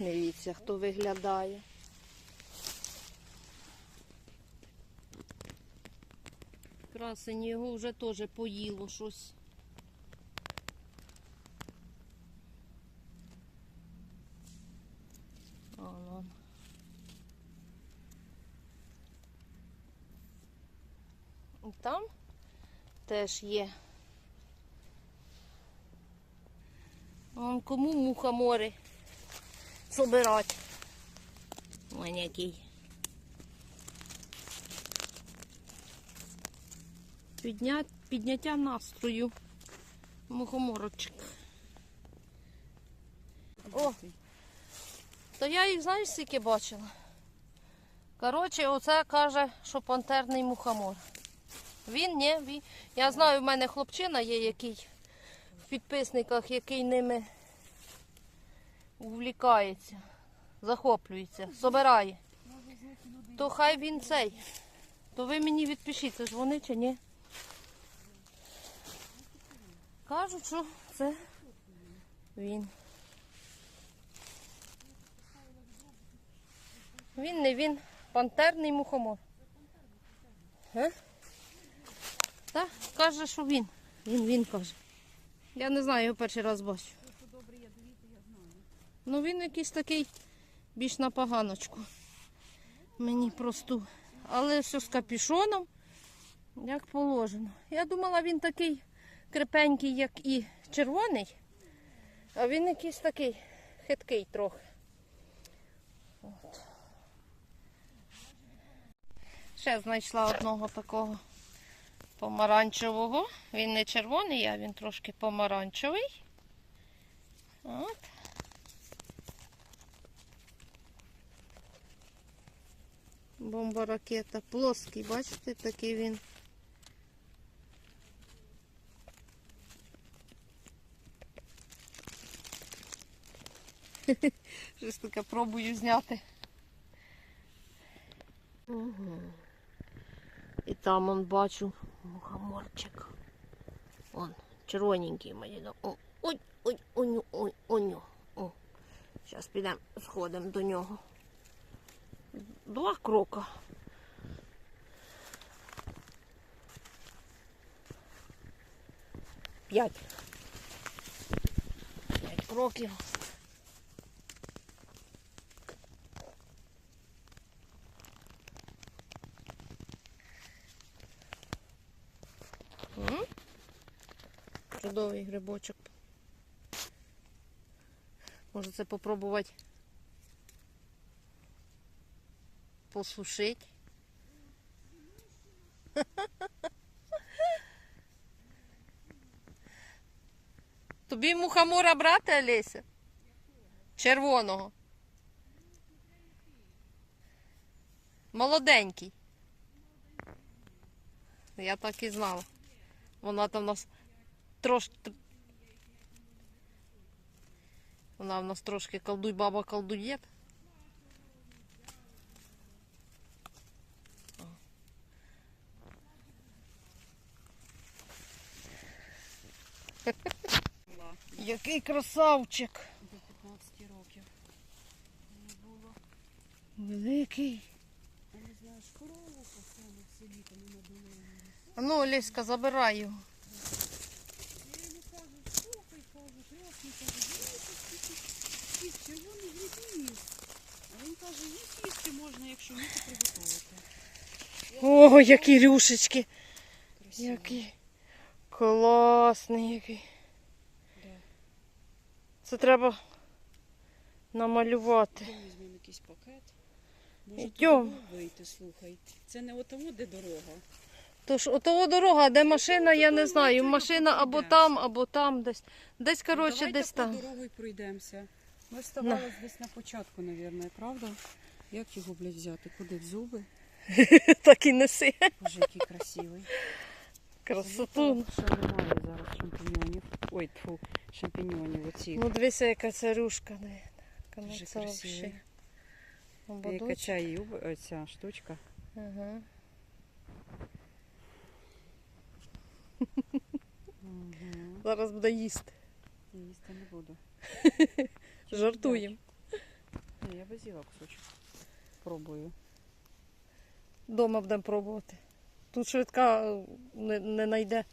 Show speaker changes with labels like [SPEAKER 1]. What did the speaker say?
[SPEAKER 1] Дивіться, хто виглядає. Красень його вже теж поїло щось. А, ну. Там теж є. Вон кому мухомори собирати. Ось який. Підня... Підняття настрою. Мухоморочок. О! То я їх, знаєш, скільки бачила. Коротше, оце каже, що пантерний мухомор. Він, ні, він. Я знаю, в мене хлопчина є, який в підписниках, який ними увлікається, захоплюється, собирає. То хай він цей. То ви мені відпишіться, ж вони чи ні? Кажуть, що це він. Він не він, пантерний мухомор. Ге? Так, каже, що він. Він, він каже. Я не знаю, його перший раз бачу. Ну він якийсь такий більш на поганочку. Мені просту. Але все з капюшоном, як положено. Я думала, він такий крепенький, як і червоний, а він якийсь такий хиткий трохи. От. Ще знайшла одного такого помаранчевого. Він не червоний, а він трошки помаранчевий. От. Бомба ракета. Плоский, бачите, такий він. Щось таке пробую зняти. Угу. І там он бачу мухоморчик. Он, червоненький мені. Ой, ой, оню, ой, оню. О. Зараз підемо, сходимо до нього. Два крока. П'ять. П'ять кроків. Чудовий грибочок. Може це попробувати посушити. Тобі мухомора брати, Олеся? Червоного. Молоденький. Я так і знала. Вона там у нас трошки. Вона в нас трошки колдуй баба колдує. Який красавчик.
[SPEAKER 2] До 15 років. Не було.
[SPEAKER 1] Великий.
[SPEAKER 2] А не знаєш, корову пасемо в селі, там на долині.
[SPEAKER 1] А ну, Олеська, забирай його.
[SPEAKER 2] Я йому кажу, слухай, кажу, красний, кажу, скільки їсть червоний гриб. А він каже, їсть їсти можна, якщо вміти приготувати.
[SPEAKER 1] О, які рюшечки.
[SPEAKER 2] Красиво.
[SPEAKER 1] Який класний який. Це треба намалювати.
[SPEAKER 2] Візьмемо якийсь пакет. Може,
[SPEAKER 1] Йдем.
[SPEAKER 2] туди вийти, слухай. Це не отому, де дорога.
[SPEAKER 1] Тож отого дорога, де машина, я не знаю. Машина або там, або там десь. Десь,
[SPEAKER 2] Ну,
[SPEAKER 1] коротше,
[SPEAKER 2] Давайте
[SPEAKER 1] десь
[SPEAKER 2] по
[SPEAKER 1] там.
[SPEAKER 2] дорогою пройдемося. Ми ставали десь на початку, мабуть, правда? Як його, блядь, взяти? Куди? В зуби?
[SPEAKER 1] Так і неси.
[SPEAKER 2] Боже, який красивий.
[SPEAKER 1] Красоту.
[SPEAKER 2] Ще немає зараз шампіньонів. Ой, тфу, шампіньонів оці.
[SPEAKER 1] Ну дивися, яка ця диви. Яка
[SPEAKER 2] Дуже
[SPEAKER 1] ну, це
[SPEAKER 2] красивий. Яка чай юб, оця штучка.
[SPEAKER 1] Ага.
[SPEAKER 2] Угу.
[SPEAKER 1] Зараз буде їсти.
[SPEAKER 2] Їсти не буду.
[SPEAKER 1] Жартуємо.
[SPEAKER 2] Ні, я без з'їла кусочок. Пробую.
[SPEAKER 1] Дома будемо пробувати. Тут швидка е, не, не знайде.